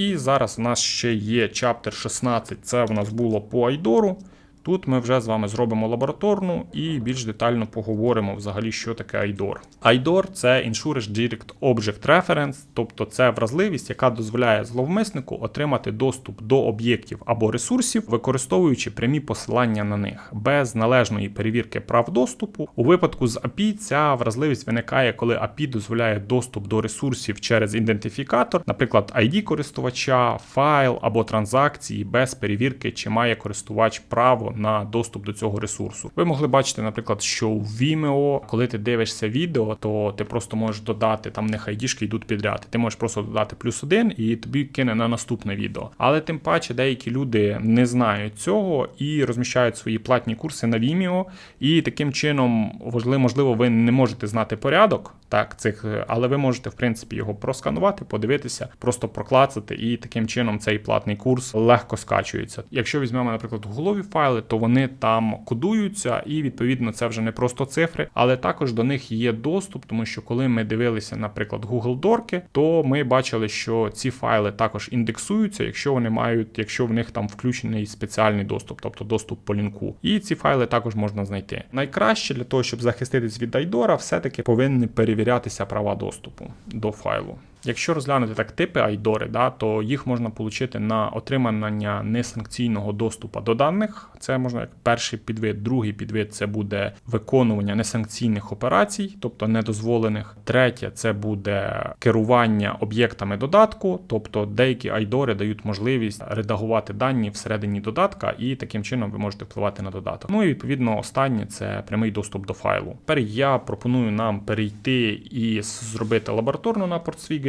І зараз у нас ще є чаптер 16, це в нас було по Айдору. Тут ми вже з вами зробимо лабораторну і більш детально поговоримо взагалі, що таке IDOR. IDOR – це Insurance Direct Object Reference, тобто це вразливість, яка дозволяє зловмиснику отримати доступ до об'єктів або ресурсів, використовуючи прямі посилання на них без належної перевірки прав доступу. У випадку з API ця вразливість виникає, коли API дозволяє доступ до ресурсів через ідентифікатор, наприклад, ID користувача, файл або транзакції без перевірки, чи має користувач право на доступ до цього ресурсу. Ви могли бачити, наприклад, що у Vimeo, коли ти дивишся відео, то ти просто можеш додати там них айдішки йдуть підряд. Ти можеш просто додати плюс один і тобі кине на наступне відео. Але тим паче деякі люди не знають цього і розміщають свої платні курси на Vimeo, і таким чином, можливо, ви не можете знати порядок так цих, але ви можете в принципі його просканувати, подивитися, просто проклацати, і таким чином цей платний курс легко скачується. Якщо візьмемо, наприклад, гуглові файли, то вони там кодуються, і відповідно це вже не просто цифри, але також до них є доступ, тому що коли ми дивилися, наприклад, Google Дорки, то ми бачили, що ці файли також індексуються, якщо вони мають, якщо в них там включений спеціальний доступ, тобто доступ по лінку. І ці файли також можна знайти. Найкраще для того, щоб захиститись від Айдора, все-таки повинні перевірятися права доступу до файлу. Якщо розглянути так типи айдори, да, то їх можна отримати на отримання несанкційного доступу до даних. Це можна як перший підвид, другий підвид це буде виконування несанкційних операцій, тобто недозволених. Третє це буде керування об'єктами додатку, тобто деякі айдори дають можливість редагувати дані всередині додатка, і таким чином ви можете впливати на додаток. Ну і відповідно останнє це прямий доступ до файлу. Тепер я пропоную нам перейти і зробити лабораторну на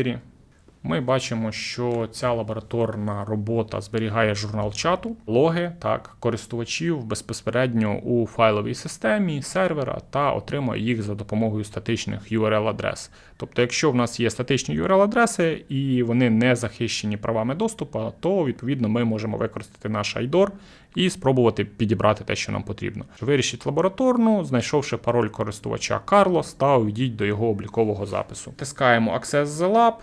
портсвігері. Ми бачимо, що ця лабораторна робота зберігає журнал чату, логи так користувачів безпосередньо у файловій системі сервера та отримує їх за допомогою статичних URL-адрес. Тобто, якщо в нас є статичні URL-адреси і вони не захищені правами доступу, то відповідно ми можемо використати наш IDOR і спробувати підібрати те, що нам потрібно. Вирішіть лабораторну, знайшовши пароль користувача Carlos та увійдіть до його облікового запису. Тискаємо Access the Lab.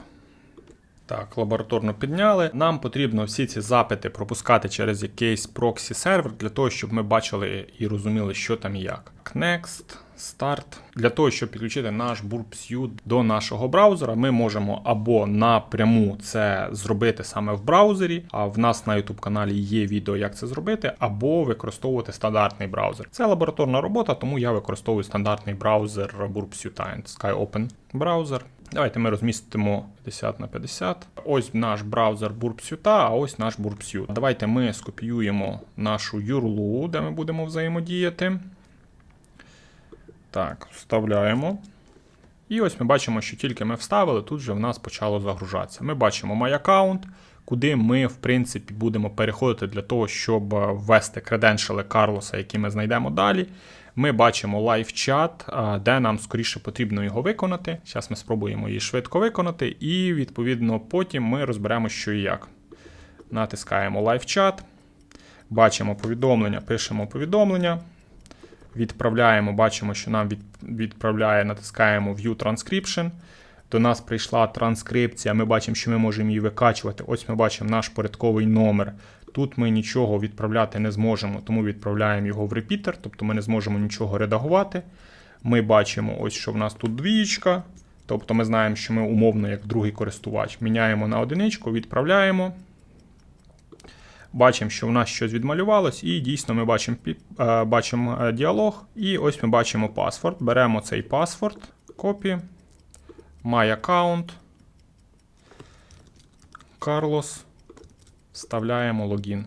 Так, лабораторно підняли. Нам потрібно всі ці запити пропускати через якийсь проксі сервер для того, щоб ми бачили і розуміли, що там і як. Next, Start. Для того, щоб підключити наш BurpSuite до нашого браузера, ми можемо або напряму це зробити саме в браузері, а в нас на YouTube каналі є відео, як це зробити, або використовувати стандартний браузер. Це лабораторна робота, тому я використовую стандартний браузер BurpSuite SkyOpen браузер. Давайте ми розмістимо 50 на 50. Ось наш браузер BurpSuite, а ось наш BurpSuite. Давайте ми скопіюємо нашу URL, де ми будемо взаємодіяти. Так, вставляємо. І ось ми бачимо, що тільки ми вставили, тут вже в нас почало загружатися. Ми бачимо My Account, куди ми, в принципі, будемо переходити для того, щоб ввести креденшали Карлоса, які ми знайдемо далі. Ми бачимо лайв-чат, де нам скоріше потрібно його виконати. Зараз ми спробуємо її швидко виконати, і, відповідно, потім ми розберемо, що і як. Натискаємо лайв-чат, бачимо повідомлення, пишемо повідомлення. Відправляємо, бачимо, що нам відправляє, натискаємо View Transcription. До нас прийшла транскрипція, ми бачимо, що ми можемо її викачувати. Ось ми бачимо наш порядковий номер. Тут ми нічого відправляти не зможемо, тому відправляємо його в репітер, тобто ми не зможемо нічого редагувати. Ми бачимо, ось що в нас тут двієчка. Тобто ми знаємо, що ми умовно, як другий користувач, міняємо на одиничку, відправляємо. Бачимо, що в нас щось відмалювалось, і дійсно ми бачимо е, бачимо е, діалог. І ось ми бачимо паспорт. Беремо цей паспорт, копі, My account, Carlos, вставляємо логін.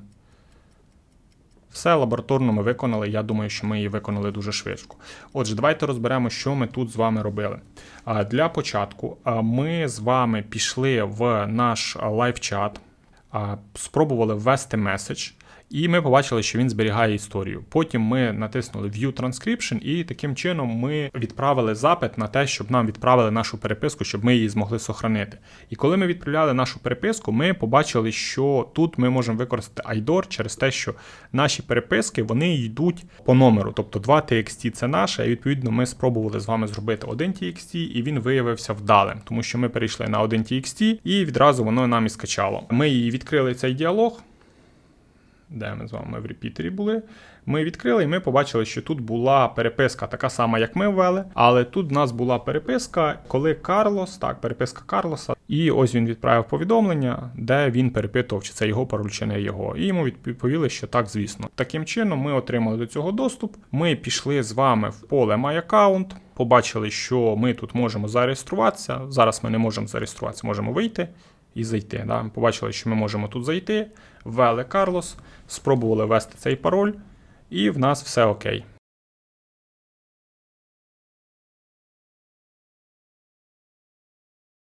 Все лабораторно ми виконали. Я думаю, що ми її виконали дуже швидко. Отже, давайте розберемо, що ми тут з вами робили. Для початку ми з вами пішли в наш лайв-чат спробували ввести меседж. І ми побачили, що він зберігає історію. Потім ми натиснули View Transcription, і таким чином ми відправили запит на те, щоб нам відправили нашу переписку, щоб ми її змогли сохранити. І коли ми відправляли нашу переписку, ми побачили, що тут ми можемо використати IDOR через те, що наші переписки вони йдуть по номеру. Тобто 2 TXT це наше, і відповідно ми спробували з вами зробити один TXT, і він виявився вдалим, тому що ми перейшли на один TXT, і відразу воно нам і скачало. Ми її відкрили цей діалог. Де ми з вами в репітері були. Ми відкрили і ми побачили, що тут була переписка така сама, як ми ввели. Але тут в нас була переписка, коли Карлос, так, переписка Карлоса, і ось він відправив повідомлення, де він перепитував, чи це його пароль, чи не його. І йому відповіли, що так, звісно. Таким чином, ми отримали до цього доступ. Ми пішли з вами в поле My Account, побачили, що ми тут можемо зареєструватися. Зараз ми не можемо зареєструватися, можемо вийти і зайти. Да? Ми побачили, що ми можемо тут зайти, ввели Карлос, спробували ввести цей пароль, і в нас все окей.